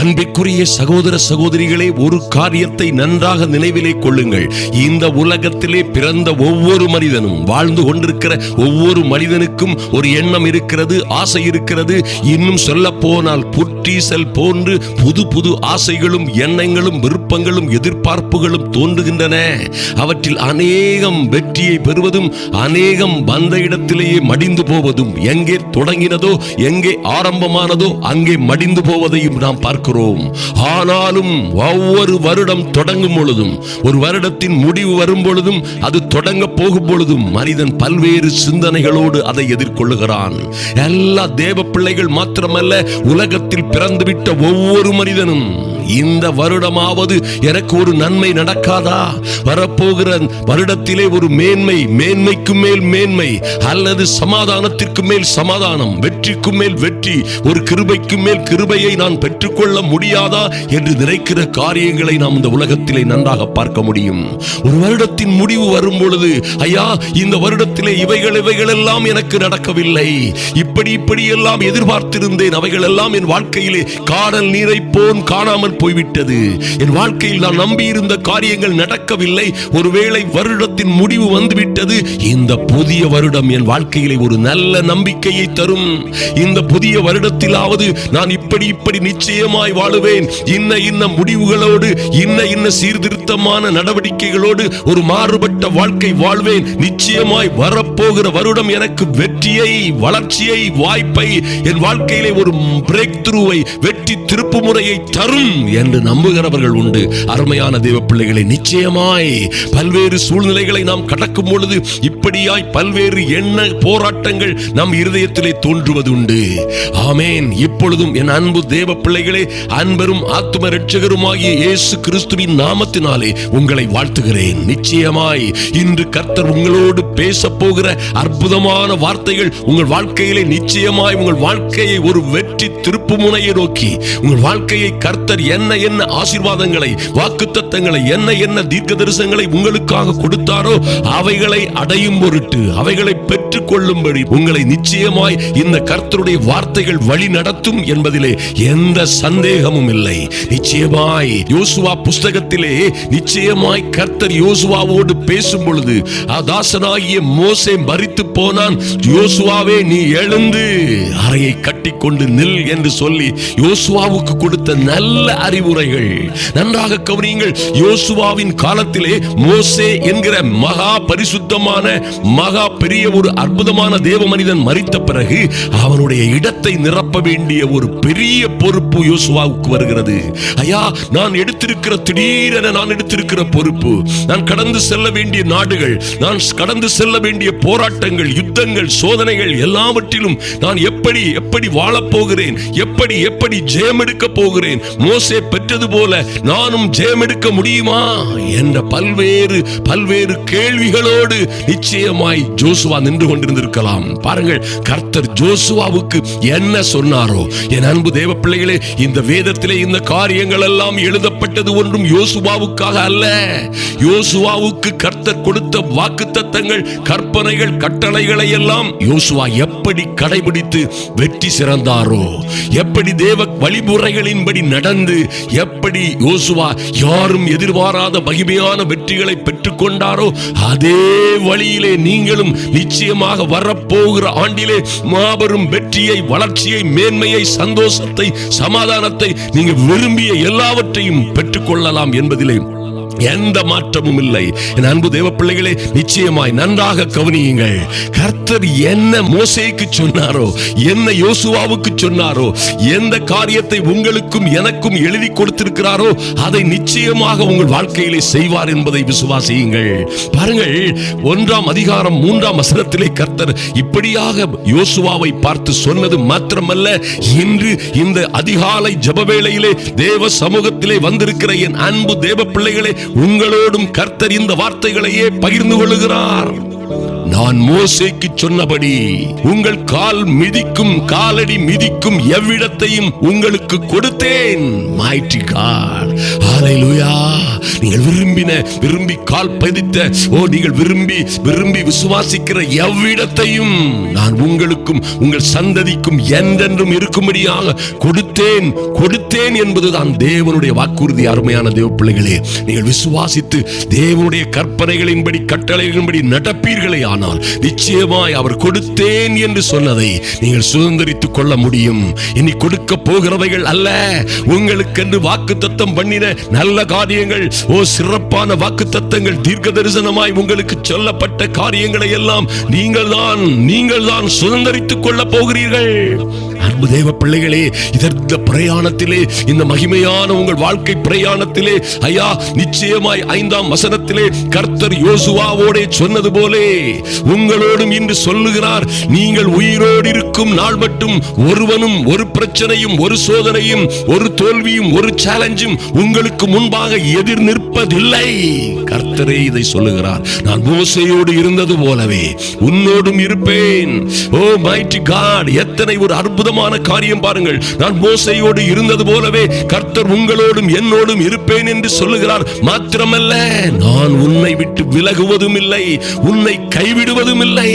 அன்பிற்குரிய சகோதர சகோதரிகளே ஒரு காரியத்தை நன்றாக நினைவிலே கொள்ளுங்கள். இந்த உலகத்திலே பிறந்த ஒவ்வொரு மனிதனும் வாழ்ந்து கொண்டிருக்கிற ஒவ்வொரு மனிதனுக்கும் ஒரு எண்ணம் இருக்கிறது ஆசை இருக்கிறது. இன்னும் சொல்ல போனால் புற்றீசல் போன்று புது புது ஆசைகளும் எண்ணங்களும் விருப்பங்களும் எதிர்பார்ப்புகளும் தோன்றுகின்றன. அவற்றில் அநேகம் வெற்றியை பெறுவதும் அநேகம் வந்த இடத்திலேயே மடிந்து போவதும் எங்கே தொடங்கினதோ எங்கே ஆரம்பமானதோ அங்கே மடிந்து போவதையும் நாம் பார்க்கிறோம். பார்க்கிறோம். ஆனாலும் ஒவ்வொரு வருடம் தொடங்கும் பொழுதும் ஒரு வருடத்தின் முடிவு வரும் பொழுதும் அது தொடங்க போகும் பொழுதும் மனிதன் பல்வேறு சிந்தனைகளோடு அதை எதிர்கொள்ளுகிறான். எல்லா தேவ பிள்ளைகள் மாத்திரமல்ல உலகத்தில் பிறந்துவிட்ட ஒவ்வொரு மனிதனும் இந்த வருடமாவது எனக்கு ஒரு நன்மை நடக்காதா? வரப்போகிற வருடத்திலே ஒரு மேன்மை மேன்மைக்கு மேல் மேன்மை அல்லது சமாதானத்திற்கு மேல் சமாதானம் வெற்றி வெற்றிக்கு மேல் வெற்றி ஒரு கிருபைக்கு மேல் கிருபையை நான் பெற்றுக்கொள்ள முடியாதா என்று நினைக்கிற காரியங்களை நாம் இந்த உலகத்திலே நன்றாக பார்க்க முடியும். ஒரு வருடத்தின் முடிவு வரும் பொழுது ஐயா இந்த வருடத்திலே இவைகள் இவைகள் எல்லாம் எனக்கு நடக்கவில்லை. இப்படி இப்படி எல்லாம் எதிர்பார்த்திருந்தேன் அவைகள் எல்லாம் என் வாழ்க்கையிலே காடல் நீரை போன் காணாமல் போய்விட்டது. என் வாழ்க்கையில் நான் நம்பியிருந்த காரியங்கள் நடக்கவில்லை. ஒருவேளை வருடத்தின் முடிவு வந்துவிட்டது இந்த புதிய வருடம் என் வாழ்க்கையிலே ஒரு நல்ல நம்பிக்கையை தரும். இந்த புதிய வருடத்திலாவது நான் இப்படி இப்படி நிச்சயமாய் வாழுவேன். இன்ன இன்ன முடிவுகளோடு இன்ன இன்ன சீர்திருத்தமான நடவடிக்கைகளோடு ஒரு மாறுபட்ட வாழ்க்கை வாழ்வேன். நிச்சயமாய் வரப்போகிற வருடம் எனக்கு வெற்றியை வளர்ச்சியை வாய்ப்பை என் வாழ்க்கையிலே ஒரு பிரேக் த்ரூவை வெற்றி திருப்பு முறையை தரும் என்று நம்புகிறவர்கள் உண்டு. அருமையான தெய்வ பிள்ளைகளை நிச்சயமாய் பல்வேறு சூழ்நிலைகளை நாம் கடக்கும் பொழுது இப்படியாய் பல்வேறு எண்ண போராட்டங்கள் நம் இருதயத்திலே தோன்றுவது உண்டு ஆமேன். இப்பொழுதும் என் அன்பு தேவ பிள்ளைகளே அன்பரும் ஆத்ம ரட்சகருமாகிய இயேசு கிறிஸ்துவின் நாமத்தினாலே உங்களை வாழ்த்துகிறேன். நிச்சயமாய் இன்று கர்த்தர் உங்களோடு பேச போகிற அற்புதமான வார்த்தைகள் உங்கள் வாழ்க்கையிலே நிச்சயமாய் உங்கள் வாழ்க்கையை ஒரு வெற்றி திருப்பு முனையை நோக்கி உங்கள் வாழ்க்கையை கர்த்தர் என்ன என்ன ஆசீர்வாதங்களை வாக்குத்தத்தங்களை என்ன என்ன தீர்க்க தரிசனங்களை உங்களுக்காக கொடுத்தாரோ அவைகளை அடையும் பொருட்டு அவைகளை பெற்றுக் கொள்ளும்படி உங்களை நிச்சயமாய் இந்த கர்த்தருடைய வார்த்தைகள் வழி நடத்தும் என்பதிலே எந்த சந்தேகமும் இல்லை. நிச்சயமாய் யோசுவா புஸ்தகத்திலே நிச்சயமாய் கர்த்தர் யோசுவாவோடு பேசும் பொழுது அதாசனாகிய மோசே மறித்து போனான். யோசுவாவே நீ எழுந்து அறையை கட்டிக்கொண்டு நில் என்று சொல்லி யோசுவாவுக்கு கொடுத்த நல்ல அறிவுரைகள். நன்றாக கவனியுங்கள் யோசுவாவின் காலத்திலே மோசே என்கிற மகா பரிசுத்தமான மகா பெரிய ஒரு அற்புதமான தேவ மனிதன் மறித்த பிறகு அவனுடைய இடத்தை நிரப்ப வேண்டிய ஒரு பெரிய பொறுப்பு யோசுவாவுக்கு வருகிறது. ஐயா நான் எடுத்திருக்கிற திடீரென நான் எடுத்திருக்கிற பொறுப்பு நான் கடந்து செல்ல வேண்டிய நாடுகள் நான் கடந்து செல்ல வேண்டிய போராட்டங்கள் யுத்தங்கள் சோதனைகள் எல்லாவற்றிலும் நான் எப்படி எப்படி வாழப்போகிறேன் எப்படி எப்படி ஜெயம் எடுக்க போகிறேன் மோசே பெற்றது போல நானும் ஜெயம் எடுக்க முடியுமா என்ற பல்வேறு பல்வேறு கேள்விகளோடு நிச்சயமாய் ஜோசுவா நின்று கொண்டிருந்திருக்கலாம் பாருங்கள் கர்த்தர் ஜோசுவாவுக்கு என்ன சொன்னாரோ? என் அன்பு தேவ பிள்ளைகளே இந்த வேதத்திலே இந்த காரியங்கள் எல்லாம் எழுதப்பட்டது ஒன்றும் யோசுவாவுக்காக அல்ல. யோசுவாவுக்கு கர்த்தர் கொடுத்த வாக்கு தத்தங்கள் கற்பனைகள் கட்டளைகளை எல்லாம் யோசுவா எப்படி கடைபிடித்து வெற்றி சிறந்தாரோ? எப்படி தேவ வழிமுறைகளின்படி நடந்து எப்படி யோசுவா யாரும் எதிர்பாராத மகிமையான வெற்றிகளை பெற்றுக்கொண்டாரோ அதே வழியிலே நீங்களும் நிச்சயம் நிச்சயமாக வரப்போகிற ஆண்டிலே மாபெரும் வெற்றியை வளர்ச்சியை மேன்மையை சந்தோஷத்தை சமாதானத்தை நீங்க விரும்பிய எல்லாவற்றையும் பெற்றுக்கொள்ளலாம் என்பதிலே எந்த மாற்றமும் இல்லை. என் அன்பு தேவ பிள்ளைகளே நிச்சயமாய் நன்றாக கவனியுங்கள். கர்த்தர் என்ன மோசைக்கு சொன்னாரோ என்ன யோசுவாவுக்கு சொன்னாரோ எந்த காரியத்தை உங்களுக்கும் எனக்கும் எழுதி கொடுத்திருக்கிறாரோ அதை நிச்சயமாக உங்கள் வாழ்க்கையிலே செய்வார் என்பதை விசுவாசியுங்கள். பாருங்கள் ஒன்றாம் அதிகாரம் மூன்றாம் வசனத்திலே கர்த்தர் இப்படியாக யோசுவாவை பார்த்து சொன்னது மாத்திரமல்ல இன்று இந்த அதிகாலை ஜபவேளையிலே தேவ சமூகத்திலே வந்திருக்கிற என் அன்பு தேவ பிள்ளைகளே உங்களோடும் கர்த்தர் இந்த வார்த்தைகளையே பகிர்ந்து கொள்ளுகிறார். நான் மோசைக்கு சொன்னபடி உங்கள் கால் மிதிக்கும் காலடி மிதிக்கும் எவ்விடத்தையும் உங்களுக்கு கொடுத்தேன். மாய்டி கால் ஹalleluya நீங்கள் விரும்பின விரும்பி கால் பதித்த ஓ நீங்கள் விரும்பி விரும்பி விசுவாசிக்கிற எவ்விடத்தையும் நான் உங்களுக்கும் உங்கள் சந்ததிக்கும் என்றென்றும் இருக்கும்படியாக கொடுத்தேன் கொடுத்தேன் என்பதுதான் தேவனுடைய வாக்குறுதி. அருமையான தேவ பிள்ளைகளே நீங்கள் விசுவாசித்து தேவனுடைய கற்பனைகளின்படி கட்டளைகளின்படி நடப்பீர்களே ஆனால் நிச்சயமாய் அவர் கொடுத்தேன் என்று சொன்னதை நீங்கள் சுதந்திரித்துக் கொள்ள முடியும். இனி கொடுக்க போகிறவைகள் அல்ல. உங்களுக்கென்று வாக்கு தத்தம் பண்ணின நல்ல காரியங்கள் ஓ சிறப்பான வாக்கு தத்தங்கள் தீர்க்க தரிசனமாய் உங்களுக்கு சொல்லப்பட்ட காரியங்களை எல்லாம் நீங்கள் தான் நீங்கள் தான் சுதந்திரித்துக் கொள்ள போகிறீர்கள். அன்பு தேவ பிள்ளைகளே இதற்கு பிரயாணத்திலே இந்த மகிமையான உங்கள் வாழ்க்கை பிரயாணத்திலே ஐயா நிச்சயமாய் ஐந்தாம் வசனத்திலே கர்த்தர் யோசுவாவோடே சொன்னது போலே உங்களோடும் இன்று சொல்லுகிறார் நீங்கள் உயிரோடு இருக்கும் நாள் மட்டும் ஒருவனும் ஒரு பிரச்சனையும் ஒரு சோதனையும் ஒரு தோல்வியும் ஒரு சேலஞ்சும் உங்களுக்கு முன்பாக எதிர் நிற்பதில்லை. கர்த்தரே இதை சொல்லுகிறார். நான் மோசையோடு இருந்தது போலவே உன்னோடும் இருப்பேன். ஓ மைட்டி காட் எத்தனை ஒரு அற்புதமான காரியம் பாருங்கள். நான் மோசையோடு இருந்தது போலவே கர்த்தர் உங்களோடும் என்னோடும் இருப்பேன் என்று சொல்லுகிறார். மாத்திரமல்ல நான் உன்னை விட்டு விலகுவதும் இல்லை உன்னை கைவிடுவதும் இல்லை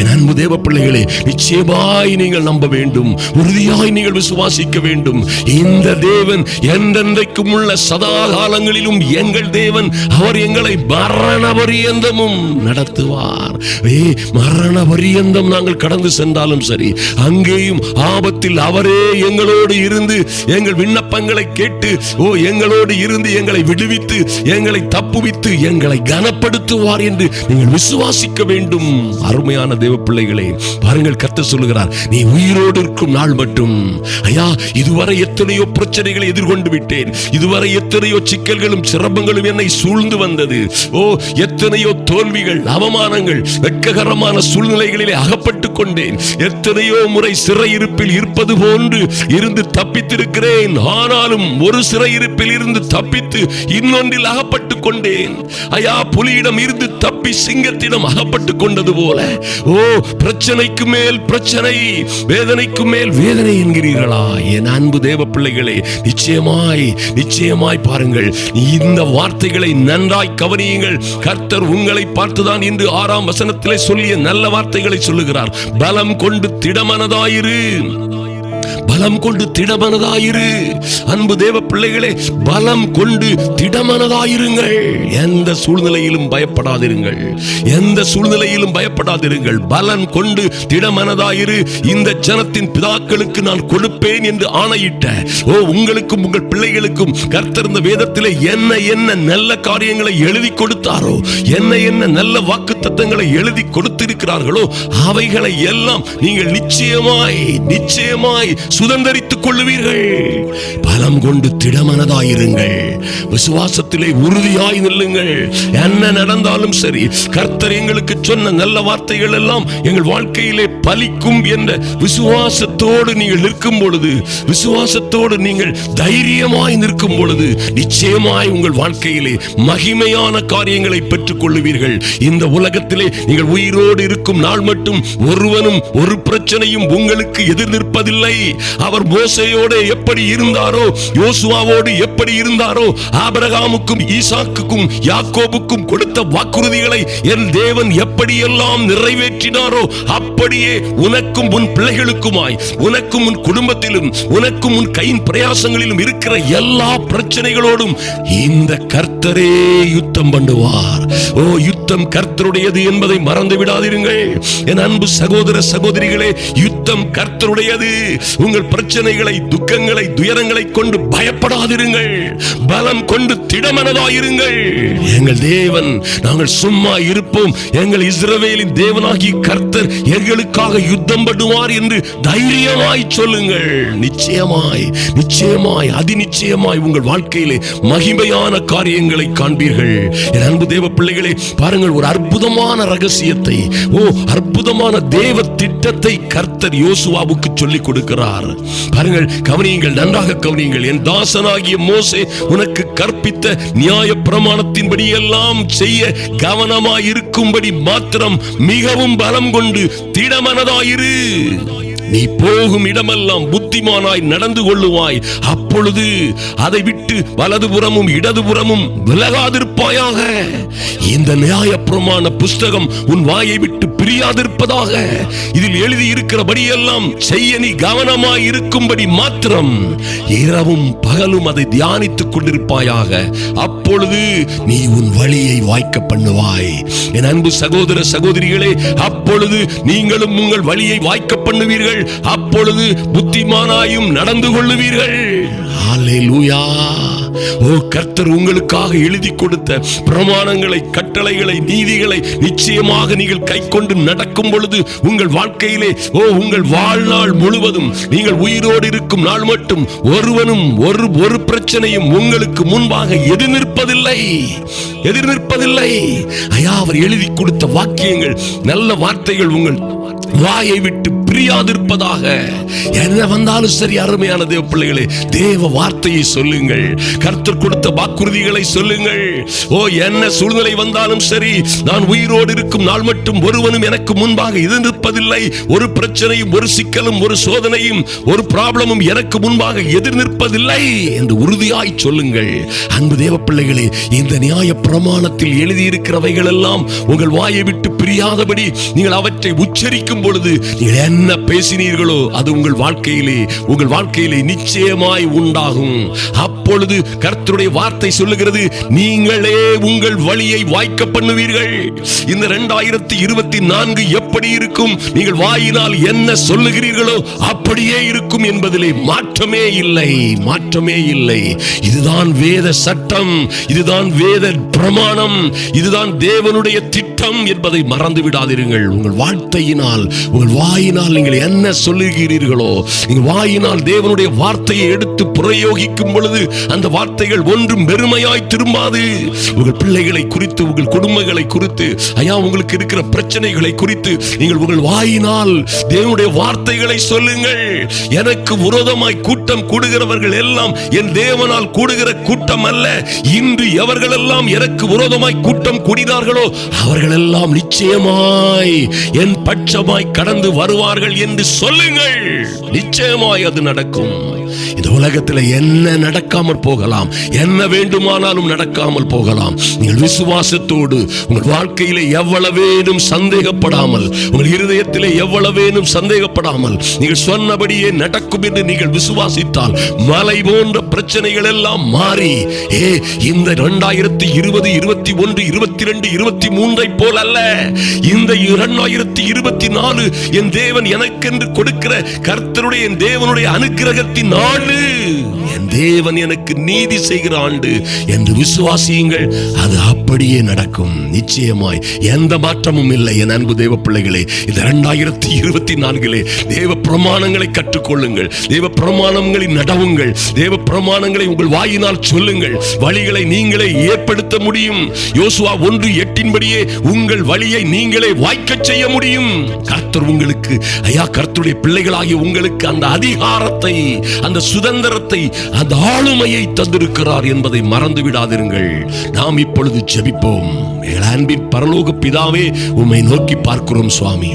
என் அன்பு தேவ பிள்ளைகளே நிச்சயமாய் நீங்கள் நம்ப வேண்டும். உறுதியாய் நீங்கள் விசுவாசிக்க வேண்டும். இந்த தேவன் என்றென்றைக்கும் உள்ள சதா காலங்களிலும் எங்கள் தேவன். அவர் எங்களை மரண பரியந்தமும் நடத்துவார். ஏ மரண பரியந்தம் நாங்கள் கடந்து சென்றாலும் சரி அங்கேயும் ஆபத்தில் அவரே எங்களோடு இருந்து எங்கள் விண்ணப்பங்களை கேட்டு ஓ எங்களோடு இருந்து எங்களை விடுவித்து எங்களை தப்புவித்து எங்களை கனப்படுத்துவார் என்று நீங்கள் விசுவாசிக்க வேண்டும். அருமையான தேவ பிள்ளைகளே பாருங்கள் கத்த சொல்லுகிறார் நீ உயிரோடு இருக்கும் நாள் மட்டும். ஐயா இதுவரை எத்தனையோ பிரச்சனைகளை எதிர்கொண்டு விட்டேன். இதுவரை எத்தனையோ சிக்கல்களும் சிரமங்களும் என்னை சூழ்ந்து வந்தது. ஓ எத்தனையோ தோல்விகள் அவமானங்கள் வெட்ககரமான சூழ்நிலைகளிலே அகப்பட்டு கொண்டேன். எத்தனையோ முறை சிறையிருப்பில் இருப்பது போன்று இருந்து தப்பித்திருக்கிறேன். ஆனாலும் ஒரு சிறையிருப்பில் இருந்து தப்பித்து இன்னொன்றில் அகப்பட்டு கொண்டேன். ஐயா புலியிடம் இருந்து தப்பி சிங்கத்திடம் அகப்பட்டு கொண்டது போல. ஓ பிரச்சனைக்கு மேல் பிரச்சனை வேதனைக்கு மேல் வேதனை என்கிறீர்களா? என் அன்பு தேவ பிள்ளைகளே நிச்சயமாய் நிச்சயமாய் பாருங்கள். இந்த வார்த்தைகளை நன்றாய் கவனியுங்கள். கர்த்தர் உங்களை பார்த்துதான் இன்று ஆறாம் வசனத்திலே சொல்லிய நல்ல வார்த்தைகளை சொல்லுகிறார். பலம் கொண்டு திடமனதாயிரு. You. பலம் கொண்டு திடமனதாயிரு. அன்பு தேவ பிள்ளைகளே பலம் கொண்டு திடமனதாயிருங்கள். எந்த சூழ்நிலையிலும் பயப்படாதிருங்கள். எந்த சூழ்நிலையிலும் பயப்படாதிருங்கள். பலம் கொண்டு திடமனதாயிரு. இந்த ஜனத்தின் பிதாக்களுக்கு நான் கொடுப்பேன் என்று ஆணையிட்ட. ஓ உங்களுக்கும் உங்கள் பிள்ளைகளுக்கும் கர்த்தர் இந்த வேதத்திலே என்ன என்ன நல்ல காரியங்களை எழுதி கொடுத்தாரோ என்ன என்ன நல்ல வாக்கு தத்தங்களை எழுதி கொடுத்திருக்கிறார்களோ அவைகளை எல்லாம் நீங்கள் நிச்சயமாய் நிச்சயமாய் சு சுதந்திரித்துக் கொள்ளுவீர்கள். பலம் கொண்டு திடமனதாயிருங்கள். விசுவாசத்திலே உறுதியாய் நில்லுங்கள். என்ன நடந்தாலும் சரி கர்த்தர் எங்களுக்கு சொன்ன நல்ல வார்த்தைகள் எல்லாம் எங்கள் வாழ்க்கையிலே பலிக்கும் என்ற விசுவாசத்தோடு நீங்கள் நிற்கும் பொழுது விசுவாசத்தோடு நீங்கள் தைரியமாய் நிற்கும் பொழுது நிச்சயமாய் உங்கள் வாழ்க்கையிலே மகிமையான காரியங்களை பெற்றுக் கொள்ளுவீர்கள் இந்த உலகத்திலே நீங்கள் உயிரோடு இருக்கும் நாள் மட்டும் ஒருவனும் ஒரு பிரச்சனையும் உங்களுக்கு எதிர் நிற்பதில்லை. அவர் மோசையோடு எப்படி இருந்தாரோ யோசுவாவோடு எப்படி இருந்தாரோ ஆபரகாமுக்கும் ஈசாக்குக்கும் யாக்கோபுக்கும் கொடுத்த வாக்குறுதிகளை என் தேவன் எப்படியெல்லாம் நிறைவேற்றினாரோ அப்படியே உனக்கும் உன் பிள்ளைகளுக்குமாய் உனக்கும் உன் குடும்பத்திலும் உனக்கும் உன் கையின் பிரயாசங்களிலும் இருக்கிற எல்லா பிரச்சனைகளோடும் இந்த கர்த்தரே யுத்தம் பண்ணுவார். ஓ யுத்தம் கர்த்தருடையது என்பதை மறந்து விடாதிருங்கள். என் அன்பு சகோதர சகோதரிகளே யுத்தம் கர்த்தருடையது. உங்கள் பிரச்சனைகளை துக்கங்களை துயரங்களை கொண்டு பயப்படாதிருங்கள். பலம் கொண்டு திடமனதாயிருங்கள். எங்கள் தேவன் நாங்கள் சும்மா இருப்போம். எங்கள் இஸ்ரவேலின் தேவனாகி கர்த்தர் எங்களுக்காக யுத்தம் பண்ணுவார் என்று தைரியமாய் சொல்லுங்கள். நிச்சயமாய் நிச்சயமாய் அதிநிச்சயமாய் உங்கள் வாழ்க்கையிலே மகிமையான காரியங்களை காண்பீர்கள். என் அன்பு தேவ பிள்ளைகளே பாருங்கள். பாருங்கள் ஒரு அற்புதமான ரகசியத்தை. ஓ அற்புதமான தேவ திட்டத்தை கர்த்தர் யோசுவாவுக்கு சொல்லிக் கொடுக்கிறார். பாருங்கள் கவனியுங்கள் நன்றாக கவனியுங்கள். என் தாசனாகிய மோசே உனக்கு கற்பித்த நியாய பிரமாணத்தின்படி எல்லாம் செய்ய கவனமாயிருக்கும்படி மாத்திரம் மிகவும் பலம் கொண்டு திடமனதாயிரு. நீ போகும் இடமெல்லாம் புத்திமானாய் நடந்து கொள்ளுவாய். அப்பொழுது அதை விட்டு வலதுபுறமும் இடதுபுறமும் விலகாதிருப்பாயாக. இந்த நியாயப்பிரமாண புஸ்தகம் உன் வாயை விட்டு பிரியாதிருப்பதாக. இதில் எழுதி இருக்கிறபடியெல்லாம் செய்ய நீ கவனமாய் இருக்கும்படி மாத்திரம் இரவும் பகலும் அதை தியானித்துக் கொண்டிருப்பாயாக. அப்பொழுது நீ உன் வழியை வாய்க்க பண்ணுவாய். என் அன்பு சகோதர சகோதரிகளே அப்பொழுது நீங்களும் உங்கள் வழியை வாய்க்க பண்ணுவீர்கள். அப்பொழுது புத்திமானாயும் நடந்து கொள்ளுவீர்கள். ஹalleluya. ஓ கர்த்தர் உங்களுக்காக எழுதி கொடுத்த பிரமாணங்களை கட்டளைகளை நீதிகளை நிச்சயமாக நீங்கள் கைக்கொண்டு நடக்கும் பொழுது உங்கள் வாழ்க்கையிலே ஓ உங்கள் வாழ்நாள் முழுவதும் நீங்கள் உயிரோடு இருக்கும் நாள் மட்டும் ஒருவனும் ஒரு ஒரு பிரச்சனையும் உங்களுக்கு முன்பாக எதிர் நிற்பதில்லை எதிர் நிற்பதில்லை ஐயா அவர் எழுதி கொடுத்த வாக்கியங்கள் நல்ல வார்த்தைகள் உங்கள் வாயை விட்டு பிரியாதிருப்பதாக. என்ன வந்தாலும் சரி அருமையான தேவ பிள்ளைகளே தேவ வார்த்தையை சொல்லுங்கள். கர்த்தர் கொடுத்த வாக்குறுதிகளை சொல்லுங்கள். ஓ என்ன சூழ்நிலை வந்தாலும் சரி நான் உயிரோடு இருக்கும் நாள் மட்டும் ஒருவனும் எனக்கு முன்பாக இது நிற்பதில்லை ஒரு பிரச்சனையும் ஒரு சிக்கலும் ஒரு சோதனையும் ஒரு ப்ராப்ளமும் எனக்கு முன்பாக எதிர் நிற்பதில்லை என்று உறுதியாய் சொல்லுங்கள். அன்பு தேவ பிள்ளைகளே இந்த நியாய பிரமாணத்தில் எழுதியிருக்கிறவைகள் எல்லாம் உங்கள் வாயை விட்டு பிரியாதபடி நீங்கள் அவற்றை உச்சரிக்கும் பொழுது நீங்கள் என்ன பேசினீர்களோ அது உங்கள் வாழ்க்கையிலே உங்கள் வாழ்க்கையிலே நிச்சயமாய் உண்டாகும். அப்பொழுது கர்த்தருடைய வார்த்தை சொல்லுகிறது நீங்களே உங்கள் வழியை வாய்க்க பண்ணுவீர்கள். இந்த இரண்டாயிரத்தி இருபத்தி நான்கு எப்படி இருக்கும். நீங்கள் வாயினால் என்ன சொல்லுகிறீர்களோ அப்படியே இருக்கும் என்பதிலே மாற்றமே இல்லை மாற்றமே இல்லை. இதுதான் வேத சட்டம் இதுதான் வேத பிரமாணம் இதுதான் தேவனுடைய திட்டம் என்பதை மறந்து விடாதீர்கள். உங்கள் வார்த்தையினால் உங்கள் வாயினால் நீங்கள் என்ன சொல்லுகிறீர்களோ நீங்கள் வாயினால் தேவனுடைய வார்த்தையை எடுத்து பிரயோகிக்கும் பொழுது அந்த வார்த்தைகள் ஒன்றும் பெருமையாய் திரும்பாது. உங்கள் பிள்ளைகளை குறித்து உங்கள் குடும்பங்களை குறித்து ஐயா உங்களுக்கு இருக்கிற பிரச்சனைகளை குறித்து நீங்கள் உங்கள் வாயினால் தேவனுடைய வார்த்தைகளை சொல்லுங்கள். எனக்கு விரோதமாய் கூட்டம் கூடுகிறவர்கள் எல்லாம் என் தேவனால் கூடுகிற கூட்டம் அல்ல. இன்று எவர்களெல்லாம் எனக்கு விரோதமாய் கூட்டம் கூடினார்களோ அவர்கள் எல்லாம் நிச்சயமாய் என் பட்சமாய் கடந்து வருவார்கள் என்று சொல்லுங்கள். நிச்சயமாய் அது நடக்கும். இந்த உலகத்தில் என்ன நடக்காமல் போகலாம்? என்ன வேண்டுமானாலும் நடக்காமல் போகலாம். நீங்கள் விசுவாசத்தோடு உங்கள் வாழ்க்கையிலே எவ்வளவேனும் சந்தேகப்படாமல் உங்கள் இருதயத்தில் எவ்வளவேனும் சந்தேகப்படாமல் நீங்கள் சொன்னபடியே நடக்கும் என்று நீங்கள் விசுவாசித்தால் மலை போன்ற பிரச்சனைகள் எல்லாம் மாறி ஏ இந்த இரண்டாயிரத்தி இருபது இருபத்தி ஒன்று இருபத்தி ரெண்டு இருபத்தி மூன்றை போல் அல்ல இந்த இரண்டாயிரத்தி இருபத்தி நாலு என் தேவன் எனக்கென்று கொடுக்கிற கர்த்தருடைய என் தேவனுடைய அனுக்கிரகத்தின் ஆண்டு. என் தேவன் எனக்கு நீதி செய்கிற ஆண்டு என்று விசுவாசியுங்கள் அது அப்படியே நடக்கும். நிச்சயமாய் எந்த மாற்றமும் இல்லை என் அன்பு தேவ பிள்ளைகளே. இந்த இரண்டாயிரத்தி இருபத்தி நான்கிலே தேவ பிரமாணங்களை கற்றுக்கொள்ளுங்கள். தேவ பிரமாணங்களை நடவுங்கள். தேவ பிரமாணங்களை உங்கள் வாயினால் சொல்லுங்கள். வழிகளை நீங்களே ஏற்படுத்த முடியும். யோசுவா ஒன்று எட்டின்படியே உங்கள் வழியை நீங்களே வாய்க்க செய்ய முடியும். கர்த்தர் உங்களுக்கு ஐயா கர்த்தருடைய பிள்ளைகளாகிய உங்களுக்கு அந்த அதிகாரத்தை அந்த சுதந்திரத்தை அந்த ஆளுமையை தந்திருக்கிறார் என்பதை மறந்து விடாதிருங்கள். நாம் இப்பொழுது ஜெபிப்போம். எங்கள் அன்பின் பரலோக பிதாவே உம்மை நோக்கி பார்க்கிறோம் சுவாமி.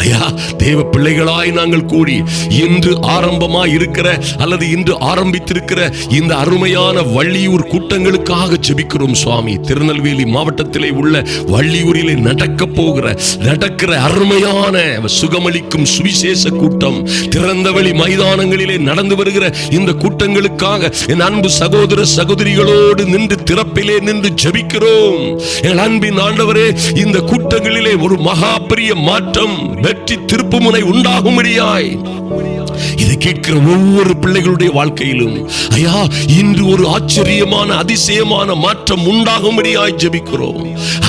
ஐயா தேவ பிள்ளைகளாய் நாங்கள் கூடி இன்று ஆரம்பமா இருக்கிற அல்லது இன்று ஆரம்பித்திருக்கிற இந்த அருமையான வள்ளியூர் கூட்டங்களுக்காக ஜெபிக்கிறோம் சுவாமி. திருநெல்வேலி மாவட்டத்திலே உள்ள வள்ளியூரிலே நடக்க போகிற நடக்கிற அருமையான சுகமளிக்கும் சுவிசேஷ கூட்டம் திறந்தவெளி மைதானங்களிலே நடந்து வருகிற இந்த கூட்டங்களுக்காக என் அன்பு சகோதர சகோதரிகளோடு நின்று திறப்பிலே நின்று ஜெபிக்கிறோம். என் அன்பின் ஆண்டவரே இந்த கூட்டங்களிலே ஒரு மகா பெரிய மாற்றம் வெற்றி திருப்புமுனை உண்டாகும்படியாய். இதை கேட்கிற ஒவ்வொரு பிள்ளைகளுடைய வாழ்க்கையிலும் ஐயா இன்று ஒரு ஆச்சரியமான அதிசயமான மாற்றம் உண்டாகும்படியாய் ஜபிக்கிறோம்.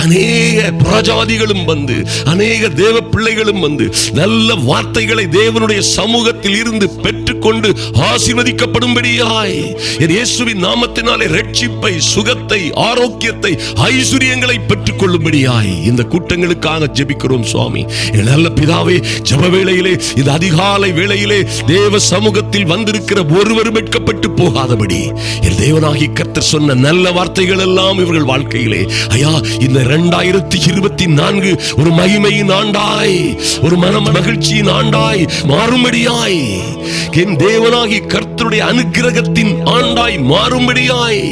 அநேக பிரஜாதிகளும் வந்து அநேக தேவ பிள்ளைகளும் வந்து நல்ல வார்த்தைகளை தேவனுடைய சமூகத்தில் இருந்து பெற்றுக்கொண்டு ஆசீர்வதிக்கப்படும்படியாய் என் இயேசுவின் நாமத்தினாலே ரட்சிப்பை சுகத்தை ஆரோக்கியத்தை ஐஸ்வர்யங்களை பெற்றுக் கொள்ளும்படியாய் இந்த கூட்டங்களுக்காக ஜெபிக்கிறோம் சுவாமி. நல்ல பிதாவே ஜப வேளையிலே இந்த அதிகாலை வேளையிலே தேவ சமூகத்தில் வந்திருக்கிற ஒருவரும் வெட்கப்பட்டு போகாதபடி. என் தேவனாகி கர்த்தர் சொன்ன நல்ல வார்த்தைகள் எல்லாம் இவர்கள் வாழ்க்கையிலே. ஐயா இந்த இரண்டாயிரத்தி இருபத்தி நான்கு ஒரு மகிமையின் ஆண்டாய் ஒரு மன மகிழ்ச்சியின் ஆண்டாய் மாறும்படியாய். என் தேவனாகி கர்த்தருடைய அனுகிரகத்தின் ஆண்டாய் மாறும்படியாய்.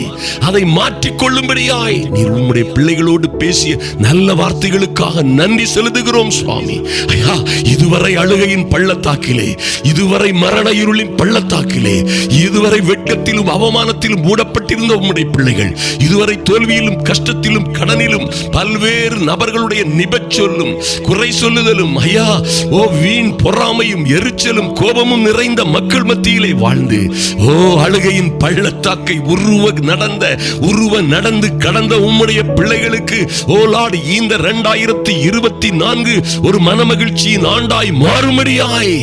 அதை மாற்றிக்கொள்ளும்படியாய் நீர் உம்முடைய பிள்ளைகளோடு பேசிய நல்ல வார்த்தைகளுக்காக நன்றி செலுத்துகிறோம் சுவாமி. ஐயா இதுவரை அழுகையின் பள்ளத்தாக்கிலே இதுவரை மரண இருளின் பள்ளத்தாக்கிலே இதுவரை வெட்கத்திலும் அவமானத்திலும் மூடப்பட்டிருந்த உம்முடைய பிள்ளைகள் இதுவரை தோல்வியிலும் கஷ்டத்திலும் கடனிலும் பல்வேறு நபர்களுடைய நிபச்சொல்லும் குறை சொல்லுதலும் ஐயா ஓ வீண் பொறாமையும் எரிச்சலும் கோபமும் நிறைந்த மக்கள் மத்தியிலே வாழ்ந்து ஓ அழுகையின் பள்ளத்தாக்கை உருவ நடந்த உருவ நடந்து கடந்த உம்முடைய பிள்ளைகளுக்கு ஓ லார்ட் இந்த இரண்டாயிரத்தி இருபத்தி நான்கு ஒரு மனமகிழ்ச்சியின் ஆண்டாய் மாறும்படியாய்.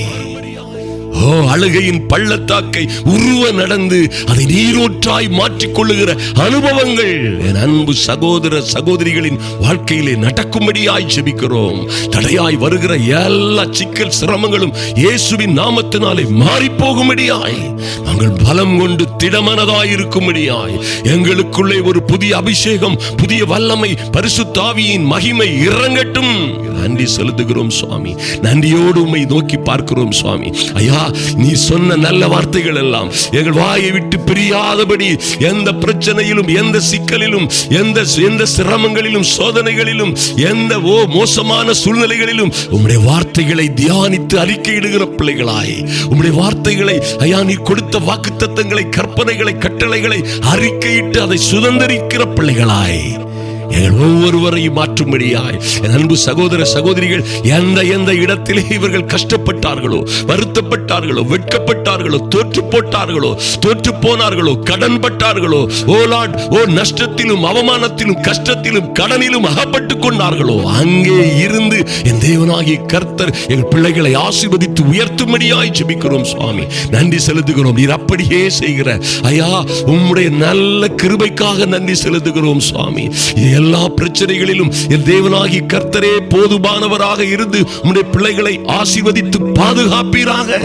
அழுகையின் பள்ளத்தாக்கை உருவ நடந்து அதை நீரோற்றாய் மாற்றிக் கொள்ளுகிற அனுபவங்கள். என் அன்பு சகோதர சகோதரிகளின் வாழ்க்கையிலே நடக்கும்படியாய் ஜெபிக்கிறோம். தடையாய் வருகிற எல்லா சிக்கல் சிரமங்களும் இயேசுவின் நாமத்தினாலே மாறி போகும்படியாய் நாங்கள் பலம் கொண்டு திடமனதாய் இருக்கும்படியாய். எங்களுக்குள்ளே ஒரு புதிய அபிஷேகம் புதிய வல்லமை பரிசுத்தாவியின் மகிமை இறங்கட்டும். நன்றி செலுத்துகிறோம் சுவாமி. நன்றியோடு உம்மை நோக்கி பார்க்கிறோம் சுவாமி. ஐயா நீ சொன்ன நல்ல வார்த்தைகள் எல்லாம் எங்கள் வாயை விட்டு பிரியாதபடி எந்த பிரச்சனையிலும் எந்த சிக்கலிலும் எந்த எந்த சிரமங்களிலும் சோதனைகளிலும் எந்த ஓ மோசமான சூழ்நிலைகளிலும் உம்முடைய வார்த்தைகளை தியானித்து அறிக்கையிடுகிற பிள்ளைகளாய் உம்முடைய வார்த்தைகளை ஐயா நீ கொடுத்த வாக்குத்தத்தங்களை கற்பனைகளை கட்டளைகளை அறிக்கையிட்டு அதை சுதந்திரிக்கிற பிள்ளைகளாய். எங்கள் ஒவ்வொருவரையும் மாற்றும்படியாய். என் அன்பு சகோதர சகோதரிகள் எந்த எந்த இடத்திலே இவர்கள் கஷ்டப்பட்டார்களோ வருத்தப்பட்டார்களோ வெட்கப்பட்டார்களோ தோற்று போட்டார்களோ தோற்று போனார்களோ கடன் பட்டார்களோ ஓ லாட் ஓ நஷ்டத்திலும் அவமானத்திலும் கஷ்டத்திலும் கடனிலும் அகப்பட்டு கொண்டார்களோ அங்கே இருந்து என் தேவனாகிய கர்த்தர் எங்கள் பிள்ளைகளை ஆசீர்வதித்து உயர்த்தும்படியாய் ஜெபிக்கிறோம் சுவாமி. நன்றி செலுத்துகிறோம். நீர் அப்படியே செய்கிற. ஐயா உம்முடைய நல்ல கிருபைக்காக நன்றி செலுத்துகிறோம் சுவாமி. எல்லா பிரச்சனைகளிலும் என் தேவனாகி கர்த்தரே போதுமானவராக இருந்து உம்முடைய பிள்ளைகளை ஆசீர்வதித்து பாதுகாப்பீராக.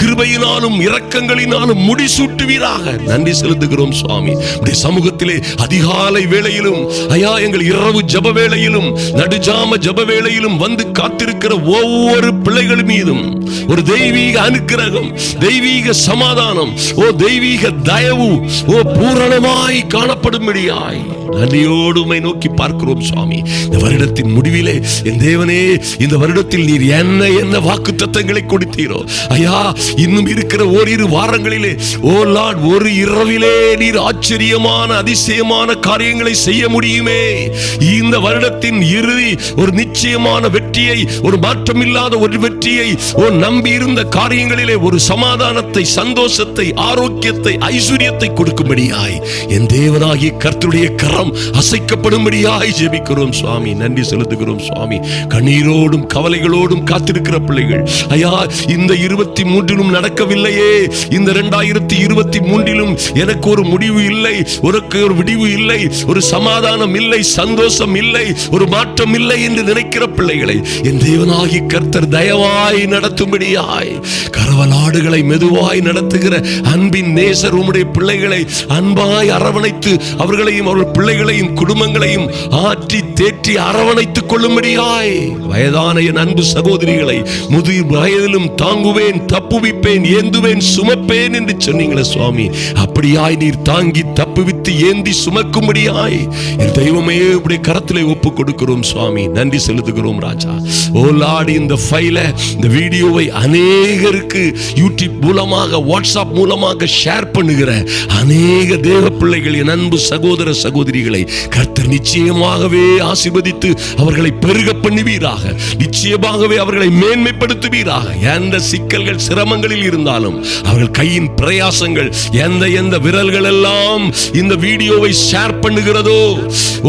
கிருபையினாலும் இரக்கங்களினாலும் முடிசூட்டுவீராக. நன்றி செலுத்துகிறோம் சுவாமி. உடைய சமூகத்திலே அதிகாலை வேளையிலும் ஐயா எங்கள் இரவு ஜப வேளையிலும் நடுஜாம ஜப வேளையிலும் வந்து காத்திருக்கிற ஒவ்வொரு பிள்ளைகள் மீதும் ஒரு தெய்வீக அனுக்கிரகம் தெய்வீக சமாதானம் ஓ தெய்வீக தயவு ஓ பூரணமாய் காணப்படும்படியாய். நன்றியோடு உண்மை நோக்கி பார்க்கிறோம் சுவாமி. இந்த வருடத்தின் முடிவிலே என் தேவனே இந்த வருடத்தில் நீர் என்ன என்ன வாக்கு தத்தங்களை கொடுத்தீரோ? ஐயா இன்னும் இருக்கிற ஓரிரு வாரங்களிலே ஓ லார்ட் ஒரு இரவிலே நீர் ஆச்சரியமான அதிசயமான காரியங்களை செய்ய முடியுமே. இந்த வருடத்தின் இறுதி ஒரு நிச்சயமான வெற்றியை ஒரு மாற்றமில்லாத ஒரு வெற்றியை ஓ நம்பி இருந்த காரியங்களிலே ஒரு சமாதானத்தை சந்தோஷத்தை ஆரோக்கியத்தை ஐஸ்வர்யத்தை கொடுக்கும்படியாய் என் தேவனாகிய கர்த்தருடைய கர கரம் அசைக்கப்படும்படியாய் ஜெபிக்கிறோம் சுவாமி. நன்றி செலுத்துகிறோம் சுவாமி. கண்ணீரோடும் கவலைகளோடும் காத்திருக்கிற பிள்ளைகள். ஐயா இந்த இருபத்தி மூன்றிலும் நடக்கவில்லையே. இந்த ரெண்டாயிரத்தி இருபத்தி மூன்றிலும் எனக்கு ஒரு முடிவு இல்லை உனக்கு ஒரு விடிவு இல்லை ஒரு சமாதானம் இல்லை சந்தோஷம் இல்லை ஒரு மாற்றம் இல்லை என்று நினைக்கிற பிள்ளைகளை என் தேவனாகி கர்த்தர் தயவாய் நடத்தும்படியாய் கரவலாடுகளை மெதுவாய் நடத்துகிற அன்பின் நேசர் உம்முடைய பிள்ளைகளை அன்பாய் அரவணைத்து அவர்களையும் அவர்கள் பிள்ளைகளையும் குடும்பங்களையும் ஆற்றி தேற்றி அரவணைத்துக் கொள்ளும்படியாய். வயதான என் அன்பு சகோதரிகளை முதிர் வயதிலும் தாங்குவேன் தப்புவிப்பேன் ஏந்துவேன் சுமப்பேன் என்று சொன்னீங்களே சுவாமி. அப்படியாய் நீர் தாங்கி தப்புவித்து ஏந்தி சுமக்கும்படியாய். என் தெய்வமே இப்படி கரத்திலே ஒப்பு கொடுக்கிறோம் சுவாமி. நன்றி செலுத்துகிறோம் ராஜா. ஓ இந்த ஃபைல இந்த வீடியோவை அநேகருக்கு யூடியூப் மூலமாக வாட்ஸ்அப் மூலமாக ஷேர் பண்ணுகிற அநேக தேவ பிள்ளைகள் என் அன்பு சகோதர சகோதரி சகோதரிகளை கர்த்தர் நிச்சயமாகவே ஆசிர்வதித்து அவர்களை பெருக பண்ணுவீராக. நிச்சயமாகவே அவர்களை மேன்மைப்படுத்துவீராக. எந்த சிக்கல்கள் சிரமங்களில் இருந்தாலும் அவர்கள் கையின் பிரயாசங்கள் எந்த எந்த விரல்கள் எல்லாம் இந்த வீடியோவை ஷேர் பண்ணுகிறதோ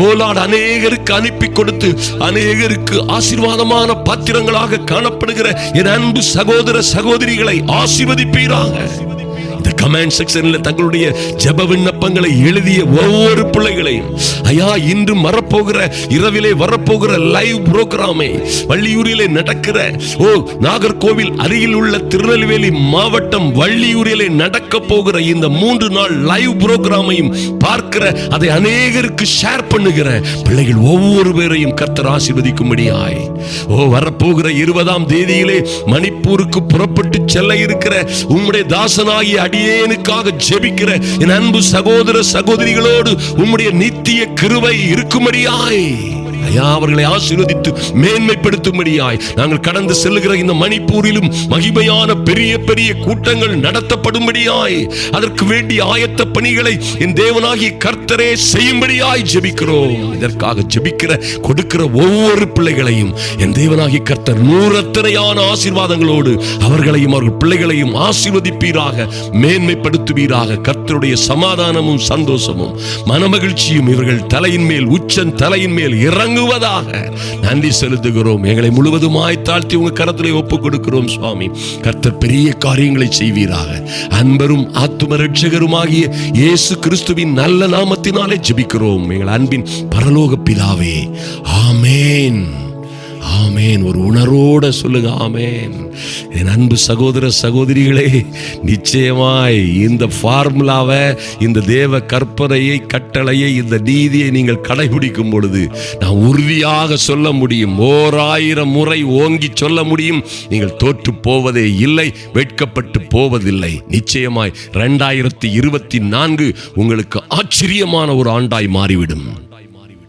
ஓலாட் அநேகருக்கு அனுப்பி கொடுத்து அநேகருக்கு ஆசீர்வாதமான பாத்திரங்களாக காணப்படுகிற என் அன்பு சகோதர சகோதரிகளை ஆசிர்வதிப்பீராக. இந்த கமெண்ட் செக்ஷனில் தங்களுடைய ஜெப விண்ணப்பங்களை எழுதிய ஒவ்வொரு பிள்ளைகளையும் ஐயா இன்று வரப்போகிற இரவிலே வரப்போகிற லைவ் புரோகிராமை வள்ளியூரிலே நடக்கிற ஓ நாகர்கோவில் அருகில் உள்ள திருநெல்வேலி மாவட்டம் வள்ளியூரிலே நடக்க போகிற இந்த மூன்று நாள் லைவ் புரோகிராமையும் பார்க்கிற அதை அநேகருக்கு ஷேர் பண்ணுகிற பிள்ளைகள் ஒவ்வொரு பேரையும் கர்த்தர் ஆசீர்வதிக்கும்படியாய். ஓ வரப்போகிற இருபதாம் தேதியிலே மணிப்பூருக்கு புறப்பட்டு செல்ல இருக்கிற உம்முடைய தாசனாகி அடியேனுக்காக ஜெபிக்கிற என் அன்பு சகோதர சகோதரிகளோடு உம்முடைய நித்திய கிருவை இருக்கும்படி இருக்கும்படியாய் ஐயா அவர்களை ஆசீர்வதித்து மேன்மைப்படுத்தும்படியாய் நாங்கள் கடந்து செல்லுகிற இந்த மணிப்பூரிலும் மகிமையான பெரிய பெரிய கூட்டங்கள் நடத்தப்படும்படியாய் அதற்கு வேண்டிய ஆயத்த பணிகளை என் தேவனாகிய கர்த்தரே செய்யும்படியாய் ஜெபிக்கிறோம். இதற்காக ஜெபிக்கிற கொடுக்கிற ஒவ்வொரு பிள்ளைகளையும் என் தேவனாகிய கர்த்தர் நூறத்தனையான ஆசீர்வாதங்களோடு அவர்களையும் அவர்கள் பிள்ளைகளையும் ஆசீர்வதிப்பீராக மேன்மைப்படுத்துவீராக கர்த்தருடைய சமாதானமும் சந்தோஷமும் மனமகிழ்ச்சியும் இவர்கள் தலையின் மேல் உச்சன் தலையின் மேல் இறங்குவதாக நன்றி செலுத்துகிறோம். எங்களை முழுவதுமாய் தாழ்த்தி உங்க கரத்திலே ஒப்புக் கொடுக்கிறோம் சுவாமி. கர்த்தர் பெரிய காரியங்களை செய்வீராக. அன்பரும் ஆத்தும ரட்சகருமாகிய இயேசு கிறிஸ்துவின் நல்ல நாமத்தினாலே ஜெபிக்கிறோம். எங்கள் அன்பின் பரலோக பிதாவே. ஆமேன். ஆமேன். ஒரு உணர்வோட சொல்லுங்க ஆமேன். என் அன்பு சகோதர சகோதரிகளே நிச்சயமாய் இந்த ஃபார்முலாவை இந்த தேவ கற்பனையை கட்டளையை இந்த நீதியை நீங்கள் கடைபிடிக்கும் பொழுது நான் உறுதியாக சொல்ல முடியும். ஓராயிரம் முறை ஓங்கி சொல்ல முடியும். நீங்கள் தோற்று போவதே இல்லை வெட்கப்பட்டு போவதில்லை. நிச்சயமாய் ரெண்டாயிரத்தி இருபத்தி நான்கு உங்களுக்கு ஆச்சரியமான ஒரு ஆண்டாய் மாறிவிடும்.